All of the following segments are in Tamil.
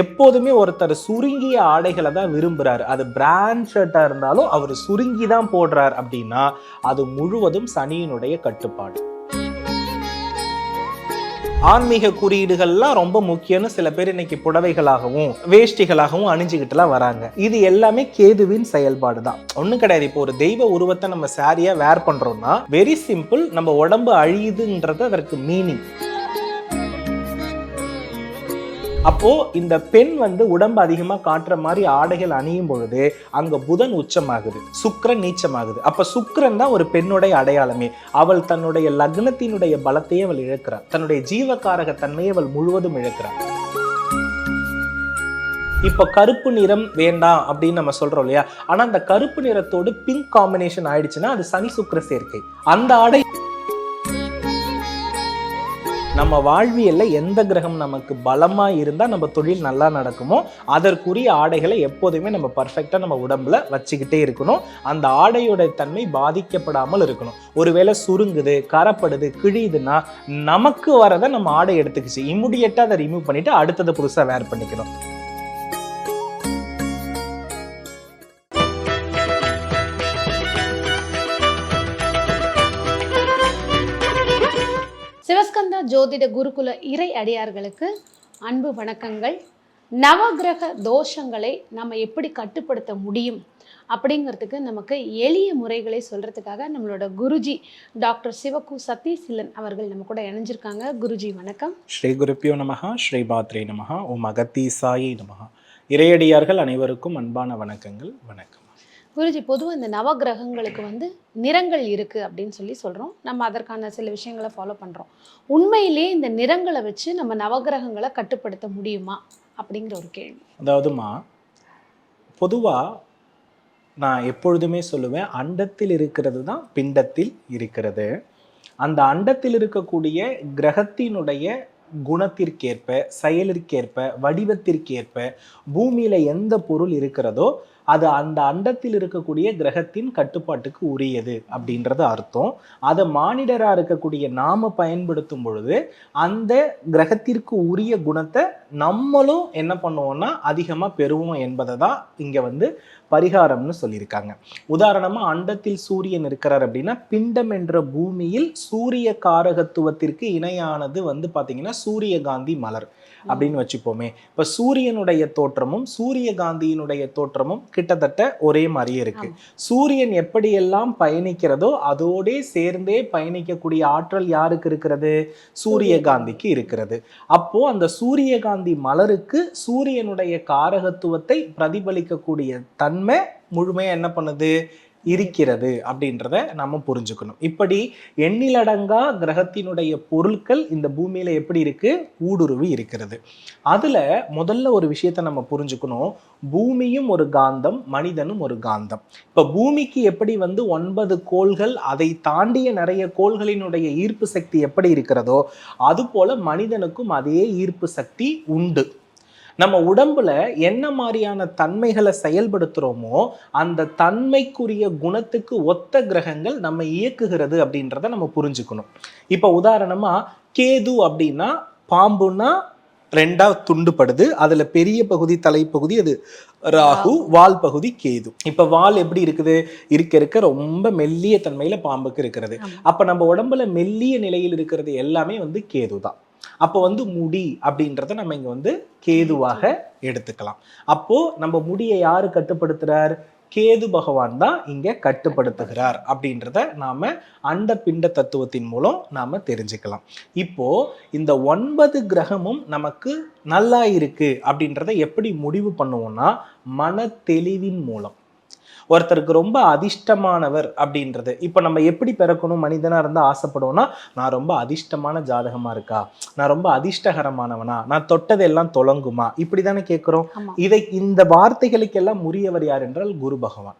எப்போதுமே ஒருத்தர் சுருங்கிய ஆடைகளை தான் விரும்புகிறார் அது பிராண்ட் ஷர்ட்டாக இருந்தாலும் அவர் சுருங்கி தான் போடுறார் அப்படின்னா அது முழுவதும் சனியினுடைய கட்டுப்பாடு. ஆன்மீக குறியீடுகள்லாம் ரொம்ப முக்கியம்னு சில பேர் இன்னைக்கு புடவைகளாகவும் வேஷ்டிகளாகவும் அணிஞ்சுக்கிட்டுலாம் வராங்க. இது எல்லாமே கேதுவின் செயல்பாடு தான். ஒன்றும் கிடையாது. இப்போ ஒரு தெய்வ உருவத்தை நம்ம சாரியாக வேர் பண்றோம்னா வெரி சிம்பிள் நம்ம உடம்பு அழியுதுன்றது அதற்கு மீனிங் அப்போ இந்த பெண் வந்து உடம்பு அதிகமா காட்டுற மாதிரி ஆடைகள் அணியும் பொழுது அங்க புதன் உச்சமாகுது சுக்கரன் நீச்சமாகுது. அப்ப சுக்கரன் தான் ஒரு பெண்ணுடைய அடையாளமே. அவள் தன்னுடைய லக்னத்தினுடைய பலத்தையே அவள் இழக்கிறாள். தன்னுடைய ஜீவகாரக தன்மையை அவள் முழுவதும் இழக்கிறாள். இப்ப கருப்பு நிறம் வேண்டாம் அப்படின்னு நம்ம சொல்றோம் இல்லையா? ஆனா அந்த கருப்பு நிறத்தோடு பிங்க் காம்பினேஷன் ஆயிடுச்சுன்னா அது சனி சுக்கர சேர்க்கை. அந்த ஆடை நம்ம வாழ்வியல்ல எந்த கிரகம் நமக்கு பலமா இருந்தா நம்ம தொழில் நல்லா நடக்குமோ அதற்குரிய ஆடைகளை எப்போதுமே நம்ம பர்ஃபெக்டா நம்ம உடம்புல வச்சுக்கிட்டே இருக்கணும். அந்த ஆடையோட தன்மை பாதிக்கப்படாமல் இருக்கணும். ஒருவேளை சுருங்குது கரப்படுது கிழியுதுன்னா நமக்கு வரதை நம்ம ஆடை எடுத்துக்கிச்சு. இம்மிடியட்டா அதை ரிமூவ் பண்ணிட்டு அடுத்தது புதுசா வேர் பண்ணிக்கணும். ஜோதிட குருகுல இறை அடியார்களுக்கு அன்பு வணக்கங்கள். நவகிரக தோஷங்களை நம்ம எப்படி கட்டுப்படுத்த முடியும் அப்படிங்கிறதுக்கு நமக்கு எளிய முறைகளை சொல்கிறதுக்காக நம்மளோட குருஜி டாக்டர் சிவகு சதீசிலன் அவர்கள் நம்ம கூட இணைஞ்சிருக்காங்க. குருஜி வணக்கம். ஸ்ரீ குருப்பியோ நமகா ஸ்ரீ பாத்ரே நமஹா ஓம் அகத்தீசாயி நமகா இறையடியார்கள் அனைவருக்கும் அன்பான வணக்கங்கள். வணக்கம். குருஜி பொதுவாக இந்த நவகிரகங்களுக்கு வந்து நிறங்கள் இருக்குது அப்படின்னு சொல்லி சொல்கிறோம் நம்ம அதற்கான சில விஷயங்களை ஃபாலோ பண்ணுறோம் உண்மையிலேயே இந்த நிறங்களை வச்சு நம்ம நவகிரகங்களை கட்டுப்படுத்த முடியுமா? அப்படிங்கிற ஒரு கேள்வி. அதாவதுமா பொதுவாக நான் எப்பொழுதுமே சொல்லுவேன் அண்டத்தில் இருக்கிறது தான் பிண்டத்தில் இருக்கிறது. அந்த அண்டத்தில் இருக்கக்கூடிய கிரகத்தினுடைய குணத்திற்கேற்ப செயலிற்கேற்ப வடிவத்திற்கேற்ப பூமியில எந்த பொருள் இருக்கிறதோ அது அந்த அண்டத்தில் இருக்கக்கூடிய கிரகத்தின் கட்டுப்பாட்டுக்கு உரியது அப்படின்றது அர்த்தம். அதை மானிடராக இருக்கக்கூடிய நாம பயன்படுத்தும் பொழுது அந்த கிரகத்திற்கு உரிய குணத்தை நம்மளும் என்ன பண்ணுவோம்னா அதிகமாக பெறுவோம் என்பதை தான் இங்கே வந்து பரிகாரம்னு சொல்லியிருக்காங்க. உதாரணமா அண்டத்தில் சூரியன் இருக்கிறார் அப்படின்னா பிண்டம் என்ற பூமியில் சூரிய காரகத்துவத்திற்கு இணையானது வந்து பாத்தீங்கன்னா சூரியகாந்தி மலர் அப்படின்னு வச்சுப்போமே. இப்ப சூரியனுடைய தோற்றமும் சூரியகாந்தியினுடைய தோற்றமும் கிட்டத்தட்ட ஒரே மாதிரியே இருக்கு. சூரியன் எப்படியெல்லாம் பயணிக்கிறதோ அதோடே சேர்ந்தே பயணிக்கக்கூடிய ஆற்றல் யாருக்கு இருக்கிறது? சூரியகாந்திக்கு இருக்கிறது. அப்போ அந்த சூரியகாந்தி மலருக்கு சூரியனுடைய காரகத்துவத்தை பிரதிபலிக்கக்கூடிய தன்மை முழுமையாக என்ன பண்ணுது? இருக்கிறது அப்படின்றத நம்ம புரிஞ்சுக்கணும். இப்படி எண்ணிலடங்கா கிரகத்தினுடைய பொருட்கள் இந்த பூமியில எப்படி இருக்கு? ஊடுருவி இருக்கிறது. அதுல முதல்ல ஒரு விஷயத்த நம்ம புரிஞ்சுக்கணும். பூமியும் ஒரு காந்தம் மனிதனும் ஒரு காந்தம். இப்ப பூமிக்கு எப்படி வந்து ஒன்பது கோள்கள் அதை தாண்டிய நிறைய கோள்களினுடைய ஈர்ப்பு சக்தி எப்படி இருக்கிறதோ அது போல மனிதனுக்கும் அதே ஈர்ப்பு சக்தி உண்டு. நம்ம உடம்புல என்ன மாதிரியான தன்மைகளை செயல்படுத்துறோமோ அந்த தன்மைக்குரிய குணத்துக்கு ஒத்த கிரகங்கள் நம்ம இயக்குகிறது அப்படின்றத நம்ம புரிஞ்சுக்கணும். இப்போ உதாரணமா கேது அப்படின்னா பாம்புன்னா ரெண்டா துண்டுபடுது. அதுல பெரிய பகுதி தலைப்பகுதி அது ராகு வால் பகுதி கேது. இப்ப வால் எப்படி இருக்குது? இருக்க இருக்க ரொம்ப மெல்லிய தன்மையில பாம்புக்கு இருக்கிறது. அப்ப நம்ம உடம்புல மெல்லிய நிலையில் இருக்கிறது எல்லாமே வந்து கேது தான் அப்போ வந்து முடி அப்படின்றத நம்ம இங்க வந்து கேதுவாக எடுத்துக்கலாம். அப்போ நம்ம முடியை யாரு கட்டுப்படுத்துறார்? கேது பகவான் தான் இங்க கட்டுப்படுத்துகிறார் அப்படின்றத நாம அண்ட பிண்ட தத்துவத்தின் மூலம் நாம தெரிஞ்சுக்கலாம். இப்போ இந்த ஒன்பது கிரகமும் நமக்கு நல்லா இருக்கு அப்படின்றத எப்படி முடிவு பண்ணுவோம்னா மன தெளிவின் மூலம். ஒருத்தருக்கு ரொம்ப அதிர்ஷ்டமானவர் அப்படின்றது. இப்போ நம்ம எப்படி பிறக்கணும்? மனிதனா இருந்தா ஆசைப்படுவோம்னா நான் ரொம்ப அதிர்ஷ்டமான ஜாதகமா இருக்கா? நான் ரொம்ப அதிர்ஷ்டகரமானவனா? நான் தொட்டதெல்லாம் தொலங்குமா? இப்படி தானே கேட்குறோம் இதை இந்த வார்த்தைகளுக்கெல்லாம் உரியவர் யார் என்றால் குரு பகவான்.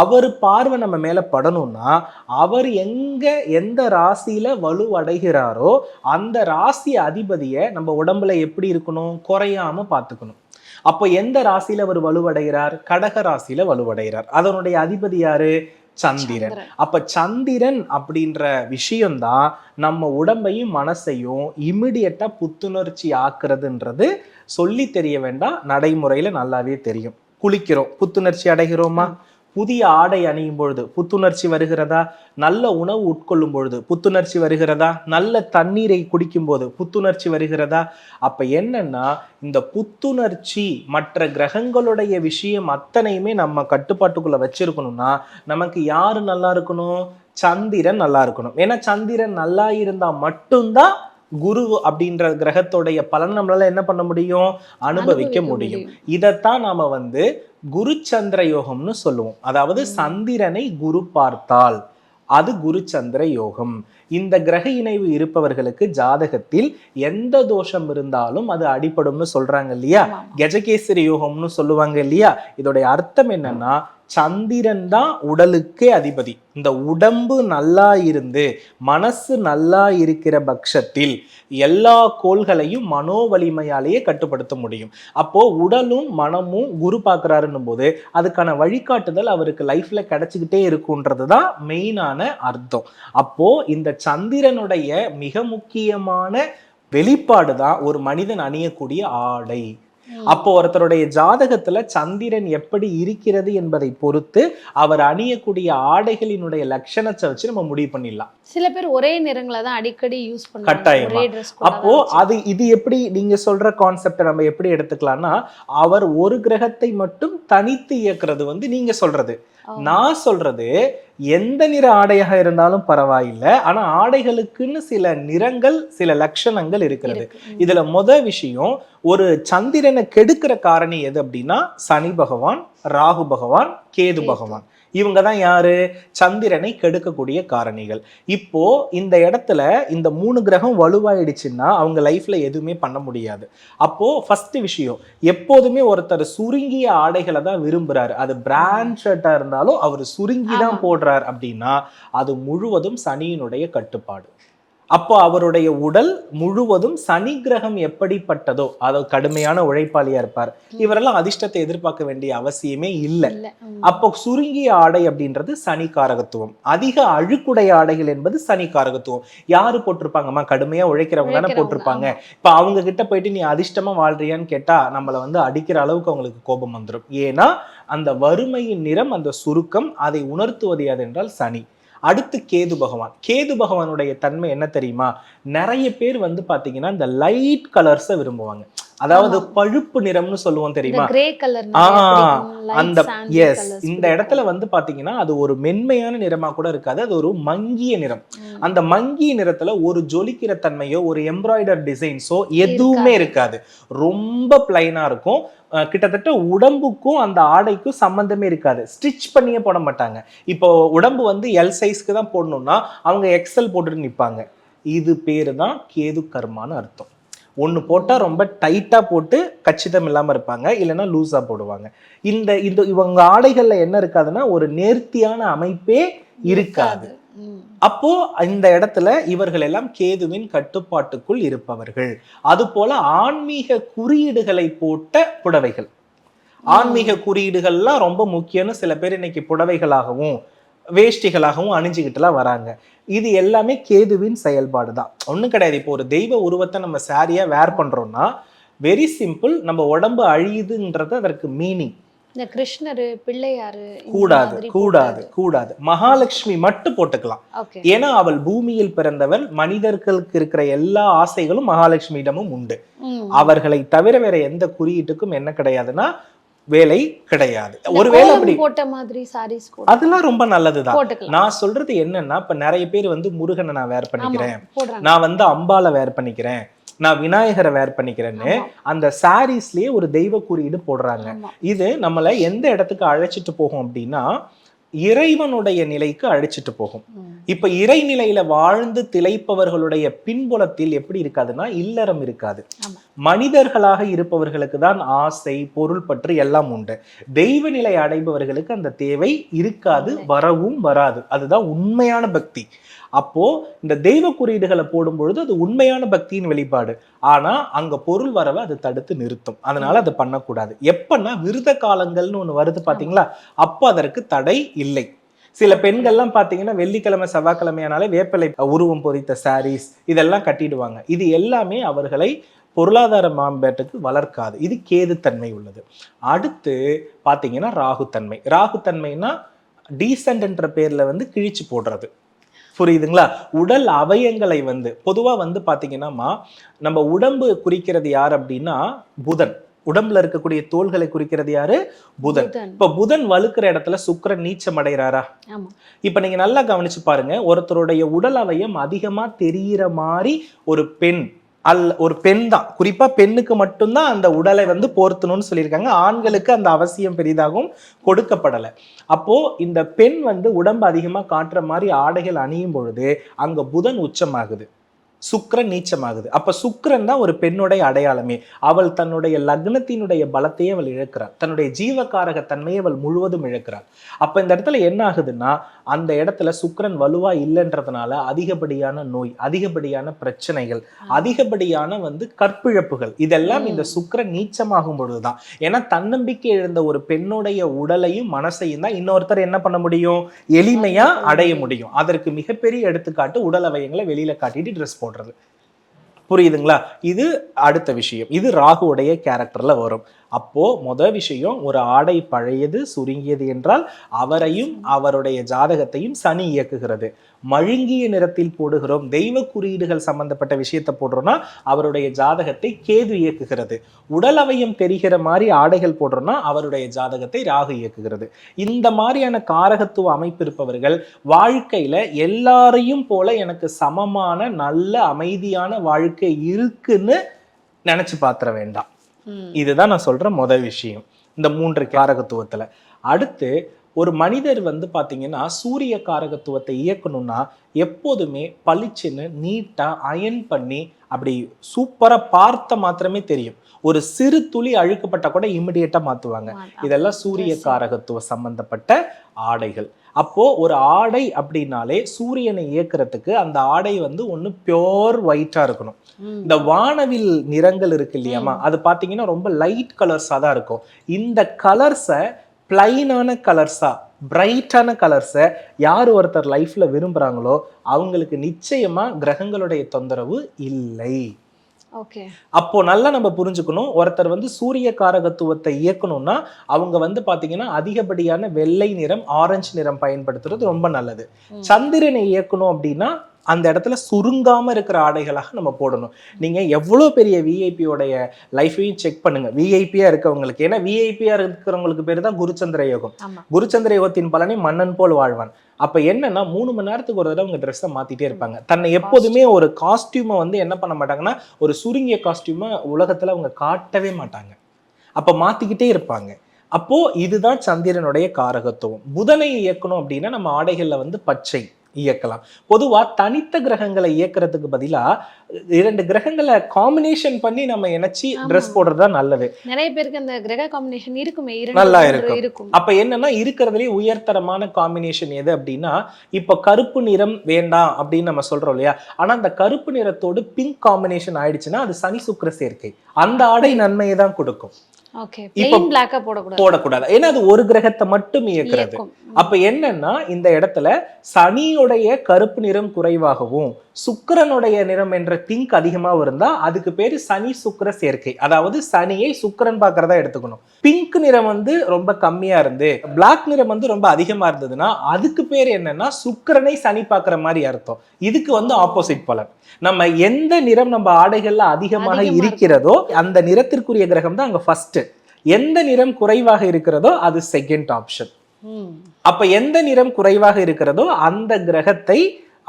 அவர் பார்வை நம்ம மேல படணும்னா அவர் எங்க எந்த ராசியில வலுவடைகிறாரோ அந்த ராசி அதிபதியை நம்ம உடம்புல எப்படி இருக்கணும்? குறையாம பார்த்துக்கணும். அப்போ எந்த ராசியில அவர் வலுவடைகிறார்? கடக ராசியில வலுவடைகிறார். அதனுடைய அதிபதி யாரு? சந்திரன். அப்ப சந்திரன் அப்படின்ற விஷயம்தான் நம்ம உடம்பையும் மனசையும் இமிடியட்டா புத்துணர்ச்சி ஆக்குறதுன்றது சொல்லி தெரிய வேண்டாம். நடைமுறையில நல்லாவே தெரியும். குளிக்கிறோம். புத்துணர்ச்சி அடைகிறோமா? புதிய ஆடை அணியும் பொழுது புத்துணர்ச்சி வருகிறதா? நல்ல உணவு உட்கொள்ளும் பொழுது புத்துணர்ச்சி வருகிறதா? நல்ல தண்ணீரை குடிக்கும் போது புத்துணர்ச்சி வருகிறதா? அப்ப என்னன்னா இந்த புத்துணர்ச்சி மற்ற கிரகங்களுடைய விஷயம் அத்தனையுமே நம்ம கட்டுப்பாட்டுக்குள்ள வச்சிருக்கணும்னா நமக்கு யாரு நல்லா இருக்கணும்? சந்திரன் நல்லா இருக்கணும். ஏன்னா சந்திரன் நல்லா இருந்தா மட்டும்தான் குரு அப்படின்ற கிரகத்தோடைய பலன் நம்மளால என்ன பண்ண முடியும்? அனுபவிக்க முடியும். இதைத்தான் நாம வந்து குரு சந்திர யோகம்னு சொல்லுவோம். அதாவது சந்திரனை குரு பார்த்தால் அது குரு சந்திர யோகம். இந்த கிரக இணைவு இருப்பவர்களுக்கு ஜாதகத்தில் எந்த தோஷம் இருந்தாலும் அது அடிபடும்னு சொல்றாங்க இல்லையா. கஜகேசரி யோகம்னு சொல்லுவாங்க இல்லையா? இதோடைய அர்த்தம் என்னன்னா சந்திரன் தான் உடலுக்கே அதிபதி. இந்த உடம்பு நல்லா இருந்து மனசு நல்லா இருக்கிற பட்சத்தில் எல்லா கோள்களையும் மனோ வலிமையாலேயே கட்டுப்படுத்த முடியும். அப்போ உடலும் மனமும் குரு பார்க்கறாருன்னும் போது அதுக்கான வழிகாட்டுதல் அவருக்கு லைஃப்ல கிடைச்சிக்கிட்டே இருக்குன்றது தான் மெயினான அர்த்தம். அப்போ இந்த சந்திரனுடைய மிக முக்கியமான வெளிப்பாடு தான் ஒரு மனிதன் அணியக்கூடிய ஆடை. அப்போ ஒருத்தருடைய ஜாதகத்துல சந்திரன் எப்படி இருக்கிறது என்பதை பொறுத்து அவர் அணியக்கூடிய ஆடைகளினுடைய லட்சணத்தை வச்சு நம்ம முடிவு பண்ணிடலாம். சில பேர் ஒரே நிறங்களை தான் அடிக்கடி யூஸ் பண்ணுவாங்க. கட்டாயமா. அப்போ அது இது எப்படி நீங்க சொல்ற கான்செப்டை நம்ம எப்படி எடுத்துக்கலாம்னா அவர் ஒரு கிரகத்தை மட்டும் தனித்து இயக்குறது வந்து நீங்க சொல்றது. நான் சொல்றது எந்த நிற ஆடையாக இருந்தாலும் பரவாயில்லை ஆனா ஆடைகளுக்குன்னு சில நிறங்கள் சில லட்சணங்கள் இருக்கிறது. இதுல முத விஷயம் ஒரு சந்திரனை கெடுக்கிற காரணி எது அப்படின்னா சனி பகவான் ராகு பகவான் கேது. பகவான். இவங்க தான் யாரு? சந்திரனை கெடுக்கக்கூடிய காரணிகள். இப்போ இந்த இடத்துல இந்த மூணு கிரகம் வலுவாயிடுச்சுன்னா அவங்க லைஃப்ல எதுவுமே பண்ண முடியாது. அப்போ ஃபர்ஸ்ட் விஷயம் எப்போதுமே ஒருத்தர் சுருங்கிய ஆடைகளை தான் விரும்புறாரு. அது பிராண்ட் ஷர்ட்டா இருந்தாலும் அவர் சுருங்கி தான். போடுறார் அப்படின்னா அது முழுவதும் சனியினுடைய கட்டுப்பாடு. அப்போ அவருடைய உடல் முழுவதும் சனி கிரகம் எப்படிப்பட்டதோ அது கடுமையான உழைப்பாளியா இருப்பார். இவரெல்லாம் அதிர்ஷ்டத்தை எதிர்பார்க்க வேண்டிய அவசியமே இல்லை. அப்போ சுருங்கிய ஆடை அப்படின்றது சனி காரகத்துவம் அதிக அழுக்குடைய ஆடைகள் என்பது சனி காரகத்துவம் யாரு போட்டிருப்பாங்கம்மா? கடுமையா உழைக்கிறவங்க தானே போட்டிருப்பாங்க. இப்ப அவங்க கிட்ட போயிட்டு நீ அதிர்ஷ்டமா வாழ்றியான்னு கேட்டா நம்மள வந்து அடிக்கிற அளவுக்கு அவங்களுக்கு கோபம் வந்துடும் ஏன்னா அந்த வறுமையின் நிறம் அந்த சுருக்கம் அதை உணர்த்துவது என்றால் சனி. அடுத்து கேது பகவான். கேது பகவானுடைய தன்மை என்ன தெரியுமா? நிறைய பேர் வந்து பார்த்தீங்கன்னா இந்த லைட் கலர்ஸை விரும்புவாங்க. அதாவது பழுப்பு நிறம்னு சொல்லுவோம் தெரியுமா? கிரே கலர் ஆ, அந்த எஸ் இந்த இடத்துல வந்து பாத்தீங்கன்னா அது ஒரு மென்மையான நிறமா கூட இருக்காது. அது ஒரு மங்கிய நிறம். அந்த மங்கிய நிறத்துல ஒரு ஜொலிக்கிற தன்மையோ ஒரு எம்ப்ராய்டர் டிசைன்ஸோ எதுவுமே இருக்காது. ரொம்ப பிளைனா இருக்கும். கிட்டத்தட்ட உடம்புக்கும் அந்த ஆடைக்கும் சம்பந்தமே இருக்காது. ஸ்டிச் பண்ணியே போட மாட்டாங்க. இப்போ உடம்பு வந்து எல் சைஸ்க்கு தான் போடணும்னா அவங்க எக்ஸல் போட்டுட்டு நிப்பாங்க. இது பேரு தான் கேது கர்மான்னு அர்த்தம். ஒன்று போட்டால் ரொம்ப டைட்டாக போட்டு கச்சிதம் இல்லாமல் இருப்பாங்க இல்லைன்னா லூஸாக போடுவாங்க. இந்த இந்த இவங்க ஆடைகளில் என்ன இருக்காதுன்னா ஒரு நேர்த்தியான அமைப்பே இருக்காது. அப்போ இந்த இடத்துல இவர்கள் எல்லாம் கேதுவின் கட்டுப்பாட்டுக்குள் இருப்பவர்கள். அதுபோல ஆன்மீக குறியீடுகளை போட்ட புடவைகள். ஆன்மீக குறியீடுகள்லாம் ரொம்ப முக்கியம்னு சில பேர் இன்னைக்கு புடவைகளாகவும் வேஷ்டிகளாகவும் அணிஞ்சுக்கிட்டுலாம் வராங்க. இது எல்லாமே கேதுவின் செயல்பாடு தான் ஒன்றும் கிடையாது. இப்போ ஒரு தெய்வ உருவத்தை நம்ம சாரியா வேர் பண்றோம்னா வெரி சிம்பிள் நம்ம உடம்பு அழியுதுன்றது அதற்கு மீனிங் இந்த கிருஷ்ணரு பிள்ளையாரு கூடாது கூடாது கூடாது. மகாலட்சுமி மட்டும் போட்டுக்கலாம். ஏன்னா அவள் பூமியில் பிறந்தவள் மனிதர்களுக்கு இருக்கிற எல்லா ஆசைகளும் மகாலட்சுமியிடமும் உண்டு. அவர்களை தவிர வேற எந்த குறியீட்டுக்கும் என்ன கிடையாதுன்னா வேலை கிடையாது. ஒருவேளை அப்படி போட்ட மாதிரி சாரீஸ் அதெல்லாம் ரொம்ப நல்லதுதான். நான் சொல்றது என்னன்னா இப்ப நிறைய பேர் வந்து முருகனை நான் வேர் பண்ணிக்கிறேன். நான் வந்து அம்பால வேர் பண்ணிக்கிறேன். நான் விநாயகரை வேர் பண்ணிக்கிறேன்னு அந்த சாரீஸ்லயே ஒரு தெய்வ குறியீடு போடுறாங்க. இது நம்மளை எந்த இடத்துக்கு அழைச்சிட்டு போகும் அப்படின்னா இறைவனுடைய நிலைக்கு அழைச்சிட்டு போகும். இப்ப இறைநிலையில வாழ்ந்து திளைப்பவர்களுடைய பின்புலத்தில் எப்படி இருக்காதுன்னா இல்லறம் இருக்காது. மனிதர்களாக இருப்பவர்களுக்கு தான் ஆசை பொருள் பற்று எல்லாம் உண்டு தெய்வ நிலை அடைபவர்களுக்கு அந்த தேவை இருக்காது. வரவும் வராது அதுதான் உண்மையான பக்தி அப்போ இந்த தெய்வ குறியீடுகளை போடும் பொழுது அது உண்மையான பக்தியின் வெளிப்பாடு. ஆனா அங்க பொருள் வரவை அது தடுத்து நிறுத்தும். அதனால அது பண்ணக்கூடாது. எப்பன்னா விருத காலங்கள்னு ஒன்று வருது பாத்தீங்களா? அப்போ அதற்கு தடை இல்லை. சில பெண்கள்லாம் பாத்தீங்கன்னா வெள்ளிக்கிழமை செவ்வாய்க்கிழமையானாலே வேப்பிலை உருவம் பொறித்த சாரீஸ் இதெல்லாம் கட்டிடுவாங்க. இது எல்லாமே அவர்களை பொருளாதார மாம்பேட்டுக்கு வளர்க்காது. இது கேதுத்தன்மை உள்ளது. அடுத்து பாத்தீங்கன்னா ராகுத்தன்மை. ராகுத்தன்மைனா டீசன்ட்ன்ற பேர்ல வந்து கிழிச்சு போடுறது. புரியுதுங்களா? உடல் அவயங்களை வந்து பொதுவா வந்து பாத்தீங்கன்னாமா நம்ம உடம்பு குறிக்கிறது யார் அப்படின்னா புதன். உடம்புல இருக்கக்கூடிய தோள்களை குறிக்கிறது யாரு? புதன். இப்ப புதன் வலுக்கிற இடத்துல சுக்கிரன் நீச்சம் அடைகிறாரா? இப்ப நீங்க நல்லா கவனிச்சு பாருங்க ஒருத்தருடைய உடல் அவயம் அதிகமா தெரியிற மாதிரி ஒரு பெண் அல் ஒரு பெண் தான். குறிப்பா பெண்ணுக்கு மட்டும்தான் அந்த உடலை வந்து போர்த்தணும்னு சொல்லியிருக்காங்க. ஆண்களுக்கு அந்த அவசியம் பெரிதாகவும் கொடுக்கப்படலை. அப்போ இந்த பெண் வந்து உடம்பு அதிகமாக காட்டுற மாதிரி ஆடைகள் அணியும் பொழுது அங்க புதன் உச்சமாகுது. சுக்கரன் நீச்சமாகுது. அப்ப சுக்கரன் தான் ஒரு பெண்ணுடைய அடையாளமே. அவள் தன்னுடைய லக்னத்தினுடைய பலத்தையே அவள் இழக்கிறாள். தன்னுடைய ஜீவகாரக தன்மையை அவள் முழுவதும் இழக்கிறாள். அப்ப இந்த இடத்துல என்ன ஆகுதுன்னா அந்த இடத்துல சுக்கிரன் வலுவா இல்லைன்றதுனால அதிகப்படியான நோய் அதிகப்படியான பிரச்சனைகள் அதிகப்படியான வந்து கற்பிழப்புகள் இதெல்லாம் இந்த சுக்கிரன் நீச்சமாகும் பொழுதுதான். ஏன்னா தன்னம்பிக்கை இழந்த ஒரு பெண்ணுடைய உடலையும் மனசையும் தான் இன்னொருத்தர் என்ன பண்ண முடியும்? எளிமையா அடைய முடியும். அதற்கு மிகப்பெரிய எடுத்துக்காட்டு உடல் அவயங்களை வெளியில காட்டிட்டு ட்ரெஸ் போடுறது. புரியுதுங்களா? இது அடுத்த விஷயம். இது ராகுவுடைய கேரக்டர்ல வரும். அப்போது மொதல் விஷயம் ஒரு ஆடை பழையது சுருங்கியது என்றால் அவரையும் அவருடைய ஜாதகத்தையும் சனி இயக்குகிறது. மழுங்கிய நிறத்தில் போடுகிறோம் தெய்வ குறியீடுகள் சம்பந்தப்பட்ட விஷயத்தை போடுறோம்னா அவருடைய ஜாதகத்தை கேது இயக்குகிறது. உடல் அவயம் தெரிகிற மாதிரி ஆடைகள் போடுறோம்னா அவருடைய ஜாதகத்தை ராகு இயக்குகிறது. இந்த மாதிரியான காரகத்துவ அமைப்பு இருப்பவர்கள் வாழ்க்கையில எல்லாரையும் போல எனக்கு சமமான நல்ல அமைதியான வாழ்க்கை இருக்குன்னு நினைச்சு பாத்திர வேண்டாம். இதுதான் நான் சொல்ற முதல் விஷயம் இந்த மூன்று காரகத்துவத்துல. அடுத்து ஒரு மனிதர் வந்து பாத்தீங்கன்னா சூரிய காரகத்துவத்தை இயக்கணும்னா எப்போதுமே பளிச்சுன்னு நீட்டா அயன் பண்ணி அப்படி சூப்பரா பார்த்த மாத்திரமே தெரியும். ஒரு சிறு துளி அழுக்கப்பட்டா கூட இமிடியேட்டா மாத்துவாங்க. மாட்டா. இதெல்லாம் சூரிய. காரகத்துவ சம்பந்தப்பட்ட ஆடைகள். அப்போ ஒரு ஆடை அப்படின்னாலே சூரியனை இயக்குறதுக்கு அந்த ஆடை வந்து ஒண்ணு பியோர் ஒயிட்டா இருக்கணும். இந்த வானவில் நிறங்கள் இருக்கு இல்லையாமா அது பாத்தீங்கன்னா ரொம்ப லைட் கலர்ஸா தான் இருக்கும். இந்த கலர்ஸை பிளைனான கலர்ஸா பிரைட்டான கலர்ஸை யார் ஒருத்தர் லைஃப்ல விரும்புறாங்களோ அவங்களுக்கு நிச்சயமா கிரகங்களுடைய தொந்தரவு இல்லை. அப்போ நல்லா நம்ம புரிஞ்சுக்கணும். ஒருத்தர் வந்து சூரிய காரகத்துவத்தை இயக்கணும்னா அவங்க வந்து பாத்தீங்கன்னா அதிகப்படியான வெள்ளை நிறம் ஆரஞ்சு நிறம் பயன்படுத்துறது ரொம்ப நல்லது. சந்திரனை இயக்கணும் அப்படின்னா அந்த இடத்துல சுருங்காம இருக்கிற ஆடைகளாக நம்ம போடணும். நீங்க எவ்வளவு பெரிய விஐபியோடைய லைஃபையும் செக் பண்ணுங்க. விஐபியா இருக்கவங்களுக்கு. ஏன்னா விஐபியா இருக்கிறவங்களுக்கு பேர் தான் குருச்சந்திர யோகம். குருச்சந்திர யோகத்தின் பலனை மன்னன் போல் வாழ்வான். அப்ப என்னன்னா மூணு மணி நேரத்துக்கு ஒரு தடவை அவங்க ட்ரெஸ்ஸை மாத்திட்டே இருப்பாங்க. தன்னை எப்போதுமே ஒரு காஸ்டியூமை வந்து என்ன பண்ண மாட்டாங்கன்னா ஒரு சுருங்கிய காஸ்டியூமை உலகத்துல அவங்க காட்டவே மாட்டாங்க. அப்ப மாத்திக்கிட்டே இருப்பாங்க. அப்போ இதுதான் சந்திரனுடைய காரகத்துவம். புதனை இயக்கணும் அப்படின்னா நம்ம ஆடைகள்ல வந்து பச்சை. இயக்கலாம். பொதுவா தனித்த கிரகங்களை இயக்கிறதுக்கு பதிலா இரண்டு கிரகங்களை காம்பினேஷன் பண்ணி நம்ம இணைச்சி ட்ரெஸ். போடுறது தான் நல்லது. நிறைய பேருக்கு அந்த கிரக காம்பினேஷன் இருக்குமே நல்லா. இருக்கும். அப்ப என்னன்னா இருக்கிறதுலயே உயர்தரமான காம்பினேஷன் எது அப்படின்னா இப்ப கருப்பு நிறம் வேண்டாம் அப்படின்னு நம்ம சொல்றோம் இல்லையா? ஆனா அந்த கருப்பு நிறத்தோடு பிங்க் காம்பினேஷன் ஆயிடுச்சுன்னா அது சனி சுக்கிர சேர்க்கை. அந்த ஆடை நன்மையை தான் கொடுக்கும். போடக்கூடாது. ஏன்னா அது ஒரு கிரகத்தை மட்டும் இயக்குறது. அப்ப என்னன்னா இந்த இடத்துல சனியுடைய கருப்பு நிறம் குறைவாகவும் சுக்கிரனுடைய நிறம் என்ற பிங்க் அதிகமா இருந்தா அதுக்கு பேரு சனி சுக்கிர சேர்க்கை. அதாவது சனியை சுக்கிரன் பார்க்கறதா எடுத்துக்கணும். பிங்க் நிறம் வந்து ரொம்ப கம்மியா இருந்து பிளாக் நிறம் வந்து ரொம்ப அதிகமா இருந்ததுன்னா அதுக்கு பேர் என்னன்னா சுக்கிரனை சனி பார்க்குற மாதிரி அர்த்தம். இதுக்கு வந்து ஆப்போசிட் பலன். நம்ம எந்த நிறம் நம்ம ஆடைகள்ல அதிகமாக. இருக்கிறதோ அந்த நிறத்திற்குரிய கிரகம் தான் அங்க ஃபர்ஸ்ட் எந்த நிறம் குறைவாக இருக்கிறதோ அது செகண்ட் ஆப்ஷன். அப்ப எந்த நிறம் குறைவாக இருக்கிறதோ அந்த கிரகத்தை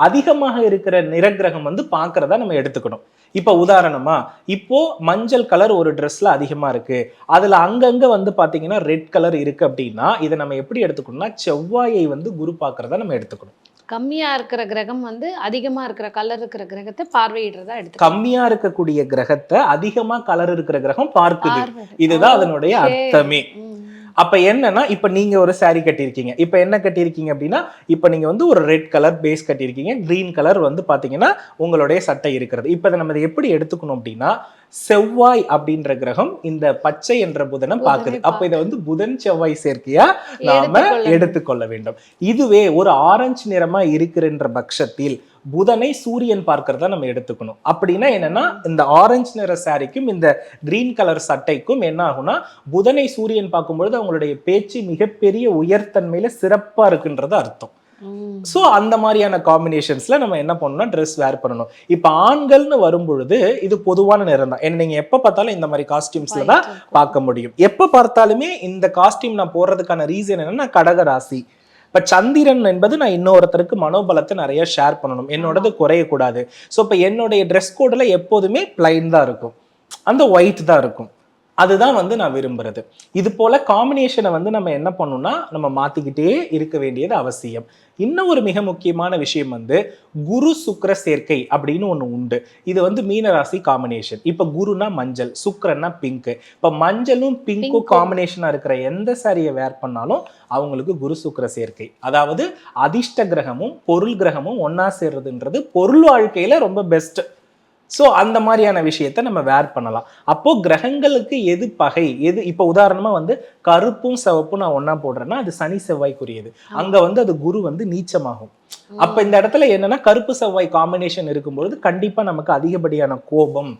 அதிகமாக இருக்கிற நிறக்கிரகம் வந்து பார்க்கறதா நம்ம எடுத்துக்கணும் இப்ப உதாரணமா இப்போ மஞ்சள் கலர் ஒரு ட்ரெஸ்ல அதிகமா இருக்கு அதுல அங்கங்க வந்து பாத்தீங்கன்னா ரெட் கலர் இருக்கு அப்படின்னா இதை நம்ம எப்படி எடுத்துக்கணும்னா செவ்வாயை வந்து குரு பார்க்கறதா நம்ம எடுத்துக்கணும் கம்மியா இருக்கிற கிரகம் வந்து அதிகமா இருக்கிற கலர் இருக்கிற கிரகத்தை பார்வையிடுறதா எடுத்து கம்மியா இருக்கக்கூடிய கிரகத்தை அதிகமா கலர் இருக்கிற கிரகம் பார்க்குது. இதுதான் அதனுடைய. அர்த்தமே. அப்ப என்னன்னா இப்ப நீங்க ஒரு saree கட்டியிருக்கீங்க. இப்ப என்ன கட்டியிருக்கீங்க அப்படின்னா இப்ப நீங்க வந்து ஒரு ரெட் கலர் பேஸ் கட்டியிருக்கீங்க. கிரீன் கலர் வந்து பாத்தீங்கன்னா உங்களுடைய சட்டை இருக்கிறது. இப்ப நம்ம இதை எப்படி எடுத்துக்கணும் அப்படின்னா செவ்வாய் அப்படின்ற கிரகம் இந்த பச்சை என்ற புதனை பாக்குது அப்ப இதை வந்து புதன் செவ்வாய் சேர்க்கையா நாம எடுத்துக்கொள்ள வேண்டும். இதுவே ஒரு ஆரஞ்சு நிறமா இருக்கிறன்ற பட்சத்தில் புதனை சூரியன் பார்க்கறத நம்ம எடுத்துக்கணும். அப்படின்னா என்னன்னா இந்த ஆரஞ்சு நிற சாரிக்கும் இந்த கிரீன் கலர் சட்டைக்கும் என்ன ஆகும்னா புதனை சூரியன் பார்க்கும்பொழுது அவங்களுடைய பேச்சு மிகப்பெரிய உயர்தன்மையில சிறப்பா இருக்குன்றது அர்த்தம். ஸோ அந்த மாதிரியான காம்பினேஷன்ஸ்ல நம்ம என்ன பண்ணணும்னா ட்ரெஸ் வேர் பண்ணணும். இப்போ ஆண்கள்னு வரும்பொழுது இது பொதுவான நிறம் தான் ஏன்னா நீங்க எப்ப பார்த்தாலும் இந்த மாதிரி காஸ்டியூம்ஸ்ல தான். பார்க்க முடியும். எப்ப பார்த்தாலுமே இந்த காஸ்டியூம் நான் போடுறதுக்கான ரீசன் என்னன்னா நான் பட் சந்திரன் என்பது நான் இன்னொருத்தருக்கு மனோபலத்தை நிறைய ஷேர் பண்ணணும். என்னோடது குறையக்கூடாது. ஸோ இப்போ என்னுடைய ட்ரெஸ் கோடில் எப்போதுமே பிளைன் தான் இருக்கும். அந்த ஒயிட் தான் இருக்கும். அதுதான் வந்து நான் விரும்புறது. இது போல காம்பினேஷனை வந்து நம்ம என்ன பண்ணணும்னா நம்ம மாத்திக்கிட்டே இருக்க வேண்டியது அவசியம். இன்னும் ஒரு மிக முக்கியமான விஷயம் வந்து குரு சுக்கிர சேர்க்கை அப்படின்னு ஒன்று உண்டு. இது வந்து மீனராசி காம்பினேஷன் இப்போ குருனா மஞ்சள் சுக்கிரன்னா பிங்க் இப்போ மஞ்சளும் பிங்க்கும். காம்பினேஷனாக இருக்கிற எந்த சாரியை வேர் பண்ணாலும் அவங்களுக்கு குரு சுக்கிர சேர்க்கை. அதாவது அதிர்ஷ்ட கிரகமும் பொருள் கிரகமும் ஒண்ணா சேர்றதுன்றது பொருள் வாழ்க்கையில ரொம்ப பெஸ்ட் ஸோ அந்த மாதிரியான விஷயத்த நம்ம வேர் பண்ணலாம். அப்போ கிரகங்களுக்கு எது பகை? எது இப்போ உதாரணமா வந்து கருப்பும் சிவப்பும் நான் ஒண்ணா போடுறேன்னா அது சனி செவ்வாய்க்குரியது அங்க வந்து அது குரு வந்து நீச்சமாகும். அப்ப இந்த இடத்துல என்னன்னா கருப்பு செவ்வாய் காம்பினேஷன் இருக்கும்பொழுது கண்டிப்பா நமக்கு அதிகப்படியான கோபம்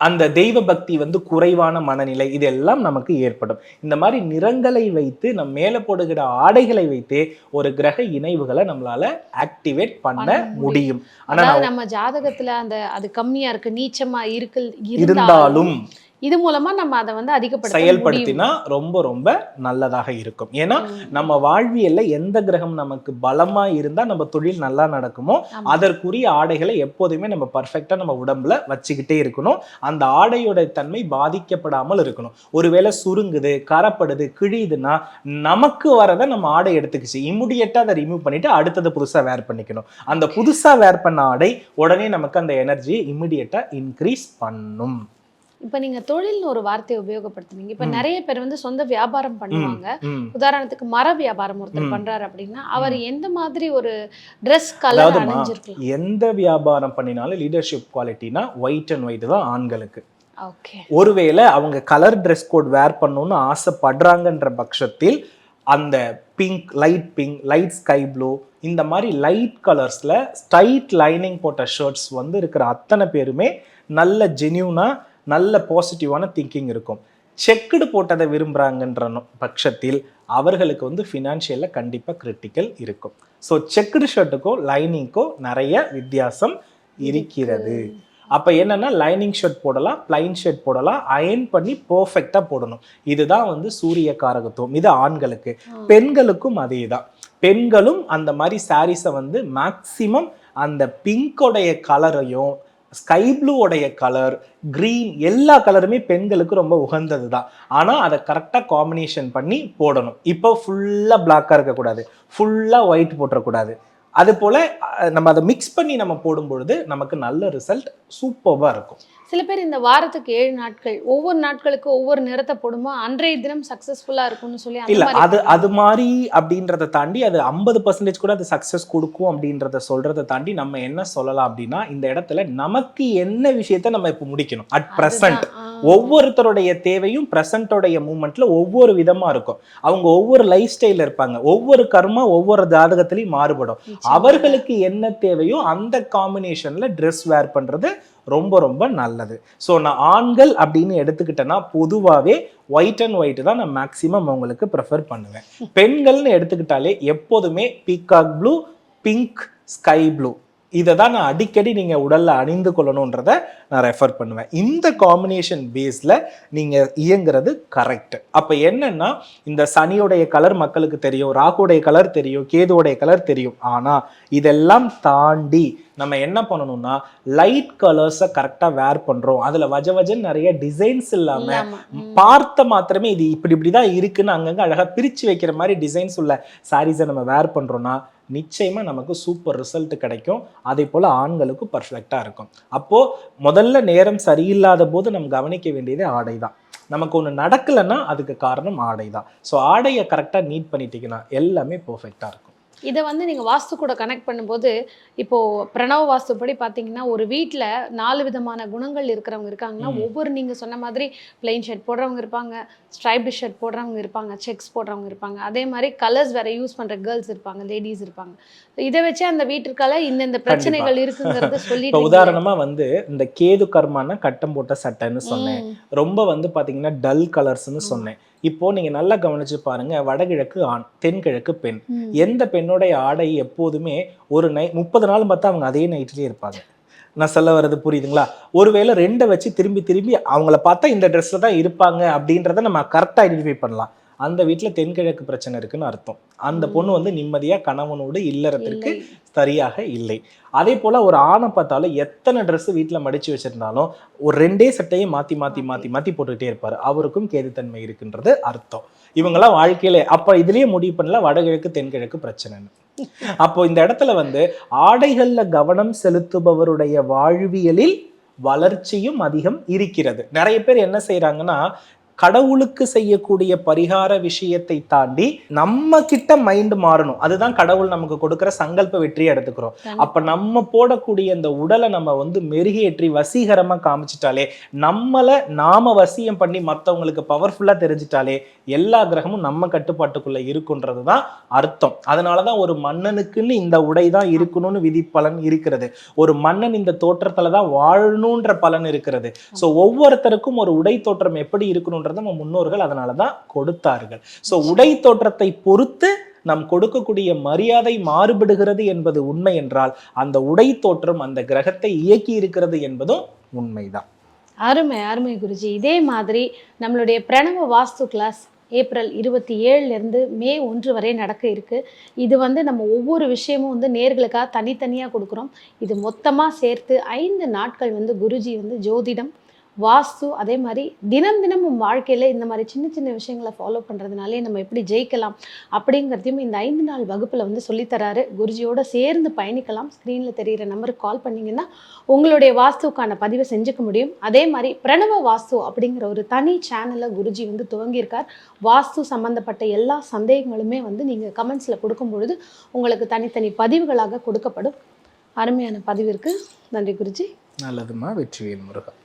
அந்த தெய்வ பக்தி வந்து குறைவான மனநிலை இதெல்லாம் நமக்கு ஏற்படும் இந்த மாதிரி நிறங்களை வைத்து நம் மேலே போடுகிற ஆடைகளை வைத்தே ஒரு கிரக இணைவுகளை நம்மளால ஆக்டிவேட் பண்ண முடியும். ஆனா நம்ம ஜாதகத்துல அந்த அது கம்மியா இருக்கு நீச்சமா இருக்கு இருந்தாலும் இது மூலமா நம்ம அதை வந்து அதிகப்படுத்த. செயல்படுத்தினா ரொம்ப ரொம்ப நல்லதாக இருக்கும் ஏன்னா. நம்ம வாழ்வியல்ல எந்த கிரகம் நமக்கு பலமா இருந்தா நம்ம தொழில் நல்லா நடக்குமோ. அதற்குரிய ஆடைகளை எப்போதுமே நம்ம பர்ஃபெக்டா நம்ம உடம்புல வச்சுக்கிட்டே இருக்கணும் அந்த ஆடையோட தன்மை பாதிக்கப்படாமல் இருக்கணும் ஒருவேளை சுருங்குது கரப்படுது கிழியுதுன்னா நமக்கு வரதை நம்ம ஆடை எடுத்துக்கிச்சு இம்மிடியட்டா அதை ரிமூவ் பண்ணிட்டு அடுத்தது புதுசா வேர் பண்ணிக்கணும் அந்த புதுசா வேர் பண்ண ஆடை உடனே நமக்கு அந்த எனர்ஜியை இம்மிடியட்டா இன்க்ரீஸ் பண்ணும் இப்ப நீங்க தொழில்னு ஒரு வார்த்தையை உபயோகப்படுத்துனீங்க. இப்ப. நிறைய பேர் வந்து சொந்த வியாபாரம் பண்ணுவாங்க. உதாரணத்துக்கு மர வியாபாரம் ஒருத்தர். பண்றாரு அப்படின்னா அவர் எந்த மாதிரி ஒரு Dress கலர் அணிஞ்சிருக்கலாம்? எந்த வியாபாரம் பண்ணினாலும் லீடர்ஷிப் குவாலிட்டினா ஒயிட் அண்ட் ஒயிட் தான் ஆண்களுக்கு. ஓகே. ஒருவேளை அவங்க கலர் ட்ரெஸ் கோட் வேர் பண்ணணும்னு ஆசைப்படுறாங்கன்ற பட்சத்தில் அந்த pink light pink light sky blue இந்த மாதிரி லைட் கலர்ஸில் ஸ்டைட் லைனிங் போட்ட ஷர்ட்ஸ் வந்து இருக்கிற அத்தனை பேருமே நல்ல ஜென்யூனா நல்ல பாசிட்டிவான திங்கிங் இருக்கும். செக்குடு போட்டதை விரும்புகிறாங்கன்ற பட்சத்தில் அவர்களுக்கு வந்து ஃபினான்ஷியலில் கண்டிப்பாக கிரிட்டிக்கல் இருக்கும். ஸோ செக்குடு ஷர்ட்டுக்கும் லைனிங்க்கும் நிறைய வித்தியாசம் இருக்கிறது. அப்போ என்னன்னா லைனிங் ஷர்ட் போடலாம் பிளைன் ஷர்ட் போடலாம் அயன் பண்ணி பர்ஃபெக்டாக போடணும். இதுதான் வந்து சூரிய காரகத்துவம். இது ஆண்களுக்கு. பெண்களுக்கும் அதே தான். பெண்களும் அந்த மாதிரி சாரீஸை வந்து மேக்சிமம் அந்த பிங்கோடைய கலரையும் ஸ்கை ப்ளூவோடைய கலர் க்ரீன் எல்லா கலருமே பெண்களுக்கு ரொம்ப உகந்தது தான் ஆனால் அதை கரெக்டாக காம்பினேஷன் பண்ணி போடணும். இப்போ ஃபுல்லாக பிளாக்காக இருக்கக்கூடாது. ஃபுல்லாக ஒயிட் போட்டுறக்கூடாது. அது போல் நம்ம அதை மிக்ஸ் பண்ணி நம்ம போடும்பொழுது நமக்கு நல்ல ரிசல்ட் சூப்பராக இருக்கும். சில பேர் இந்த வாரத்துக்கு ஏழு நாட்கள் ஒவ்வொரு நாட்களுக்கு ஒவ்வொரு நிறத்தை போடுமோ? அன்றைய தினம் சக்சஸ்ஃபுல்லா இருக்கும்னு சொல்லி இல்ல அது அது மாதிரி அப்படின்றத தாண்டி அது ஐம்பது பர்சன்டேஜ் கூட அது சக்சஸ் கொடுக்கும் அப்படின்றத சொல்றதை தாண்டி நம்ம என்ன சொல்லலாம் அப்படின்னா இந்த இடத்துல நமக்கு என்ன விஷயத்த நம்ம இப்போ முடிக்கணும்? At present. ஒவ்வொருத்தருடைய தேவையும் பிரசன்டோடைய மூமெண்ட்ல ஒவ்வொரு விதமா இருக்கும். அவங்க ஒவ்வொரு லைஃப் ஸ்டைல்ல இருப்பாங்க. ஒவ்வொரு கர்மா ஒவ்வொரு ஜாதகத்திலையும் மாறுபடும். அவர்களுக்கு என்ன தேவையோ அந்த காம்பினேஷன்ல ட்ரெஸ் வேர் பண்றது ரொம்ப ரொம்ப நல்லது. ஸோ நான் ஆண்கள் அப்படின்னு எடுத்துக்கிட்டேன்னா பொதுவாகவே ஒயிட் அண்ட் ஒயிட் தான் நான் மேக்ஸிமம் அவங்களுக்கு ப்ரிஃபர் பண்ணுவேன். பெண்கள்னு எடுத்துக்கிட்டாலே எப்போதுமே peacock blue pink sky blue இதை தான் நான் அடிக்கடி நீங்கள் உடலில் அணிந்து கொள்ளணுன்றத நான் ரெஃபர் பண்ணுவேன். இந்த காம்பினேஷன் பேஸில் நீங்கள் இயங்குறது கரெக்ட் அப்போ என்னன்னா இந்த சனியோடைய கலர் மக்களுக்கு தெரியும் ராகுடைய கலர் தெரியும் கேதுவோடைய கலர் தெரியும். ஆனால் இதெல்லாம் தாண்டி நம்ம என்ன பண்ணணும்னா லைட் கலர்ஸை கரெக்டாக வேர் பண்ணுறோம் அதில் வஜ வஜன்னு நிறைய டிசைன்ஸ் இல்லாமல். பார்த்த மாத்திரமே இது இப்படி இப்படி தான் இருக்குன்னு அங்கங்க அழகாக பிரித்து வைக்கிற மாதிரி டிசைன்ஸ் உள்ள சாரீஸை நம்ம வேர் பண்ணுறோன்னா நிச்சயமா நமக்கு சூப்பர் ரிசல்ட் கிடைக்கும். அதே போல் ஆண்களுக்கும் பர்ஃபெக்டாக இருக்கும். அப்போ முதல்ல நேரம் சரியில்லாத போது நம்ம கவனிக்க வேண்டியது ஆடை தான் நமக்கு ஒன்று நடக்கலைன்னா அதுக்கு காரணம் ஆடை தான் ஸோ ஆடையை கரெக்டாக நீட் பண்ணிட்டீங்கன்னா எல்லாமே பர்ஃபெக்டாக இருக்கும். இதை வந்து நீங்கள் வாஸ்து கூட கனெக்ட் பண்ணும்போது இப்போ பிரணவ வாஸ்துப்படி பார்த்தீங்கன்னா ஒரு வீட்டில் நாலு விதமான குணங்கள் இருக்கிறவங்க இருக்காங்கன்னா. ஒவ்வொரு நீங்கள் சொன்ன மாதிரி பிளெயின் ஷர்ட் போடுறவங்க இருப்பாங்க ஸ்ட்ரைப்டு ஷர்ட் போடுறவங்க இருப்பாங்க செக்ஸ் போடுறவங்க இருப்பாங்க. அதே மாதிரி கலர்ஸ் வேற யூஸ் பண்ணுற கேர்ள்ஸ் இருப்பாங்க லேடிஸ் இருப்பாங்க. இதை வச்சு அந்த வீட்டிற்கால இந்தந்த பிரச்சனைகள் இருக்குங்கிறத இப்போ சொல்லிட்டு உதாரணமா வந்து இந்த கேது கர்மானா கட்டம் போட்ட சட்டைன்னு சொன்னேன். ரொம்ப வந்து பாத்தீங்கன்னா டல் கலர்ஸ்னு சொன்னேன். இப்போ நீங்க நல்லா கவனிச்சு பாருங்க வடகிழக்கு ஆண் தென்கிழக்கு பெண். எந்த பெண்ணுடைய ஆடை எப்போதுமே ஒரு நை முப்பது நாள் பார்த்தா அவங்க அதே நைட்லயே இருப்பாங்க. நான் சொல்ல வர்றது புரியுதுங்களா? ஒருவேளை ரெண்டை வச்சு திரும்பி திரும்பி அவங்கள பார்த்தா இந்த ட்ரெஸ்ல தான் இருப்பாங்க அப்படின்றத நம்ம கரெக்டாக ஐடென்டிஃபை பண்ணலாம். அந்த வீட்டில் தென்கிழக்கு பிரச்சனை இருக்குன்னு அர்த்தம். அந்த பொண்ணு வந்து நிம்மதியா கணவனோடு இல்லறத்திற்கு சரியாக இல்லை. அதே போல ஒரு ஆணை பார்த்தாலும் எத்தனை Dress வீட்டில் மடிச்சு வச்சிருந்தாலும் ஒரு ரெண்டே சட்டையை மாத்தி மாத்தி மாத்தி. மாத்தி போட்டுக்கிட்டே இருப்பாரு. அவருக்கும் கேதுத்தன்மை இருக்குன்றது அர்த்தம். இவங்கெல்லாம் வாழ்க்கையில அப்ப இதுலயே முடிவு பண்ணல வடகிழக்கு தென்கிழக்கு பிரச்சனைன்னு. அப்போ இந்த இடத்துல வந்து ஆடைகள்ல கவனம் செலுத்துபவருடைய வாழ்வியலில் வளர்ச்சியும் அதிகம் இருக்கிறது. நிறைய பேர் என்ன செய்றாங்கன்னா கடவுளுக்கு செய்யக்கூடிய பரிகார விஷயத்தை தாண்டி நம்ம கிட்ட மைண்ட் மாறணும். அதுதான் கடவுள் நமக்கு கொடுக்கிற சங்கல்ப வெற்றியை எடுத்துக்கிறோம். அப்ப நம்ம போடக்கூடிய இந்த உடலை நம்ம வந்து மெருகேற்றி வசீகரமா காமிச்சிட்டாலே நம்மள நாம வசியம் பண்ணி மத்தவங்களுக்கு பவர்ஃபுல்லா தெரிஞ்சிட்டாலே எல்லா கிரகமும் நம்ம கட்டுப்பாட்டுக்குள்ள இருக்குன்றது தான் அர்த்தம். அதனாலதான் ஒரு மன்னனுக்குன்னு இந்த உடை தான் இருக்கணும்னு விதி பலன் இருக்கிறது. ஒரு மன்னன் இந்த தோற்றத்துல தான் வாழணுன்ற பலன் இருக்கிறது. ஸோ ஒவ்வொருத்தருக்கும் ஒரு உடை தோற்றம் எப்படி இருக்கணுன்றதை நம்ம முன்னோர்கள் அதனால தான் கொடுத்தார்கள். ஸோ உடை தோற்றத்தை பொறுத்து நாம் கொடுக்கக்கூடிய மரியாதை மாறுபடுகிறது என்பது உண்மை என்றால் அந்த உடை தோற்றம் அந்த கிரகத்தை இயக்கி இருக்கிறது என்பதும் உண்மைதான். அருமை அருமை குருஜி. இதே மாதிரி நம்மளுடைய பிரணவ வாஸ்து கிளாஸ் ஏப்ரல் இருபத்தி ஏழுலேருந்து மே ஒன்று வரை நடக்க இருக்கு. இது வந்து நம்ம ஒவ்வொரு விஷயமும் வந்து நேர்களுக்காக தனித்தனியாக கொடுக்குறோம். இது மொத்தமாக சேர்த்து ஐந்து நாட்கள் வந்து குருஜி வந்து ஜோதிடம் வாஸ்து அதே மாதிரி தினம் தினமும் வாழ்க்கையில் இந்த மாதிரி சின்ன சின்ன விஷயங்களை ஃபாலோ பண்ணுறதுனாலே நம்ம எப்படி ஜெயிக்கலாம் அப்படிங்கிறதையும் இந்த ஐந்து நாள் வகுப்பில் வந்து சொல்லித்தராரு குருஜியோட சேர்ந்து பயணிக்கலாம். ஸ்க்ரீனில் தெரிகிற நம்பருக்கு கால் பண்ணீங்கன்னா உங்களுடைய வாஸ்துக்கான பதிவை செஞ்சுக்க முடியும். அதே மாதிரி பிரணவ வாஸ்து அப்படிங்கிற ஒரு தனி சேனலை குருஜி வந்து துவங்கியிருக்கார். வாஸ்து சம்மந்தப்பட்ட எல்லா சந்தேகங்களுமே வந்து நீங்கள் கமெண்ட்ஸில் கொடுக்கும் பொழுது உங்களுக்கு தனித்தனி பதிவுகளாக கொடுக்கப்படும். அருமையான பதிவிற்கு நன்றி குருஜி. நல்லதுமா வெற்றிவேல் முருகன்.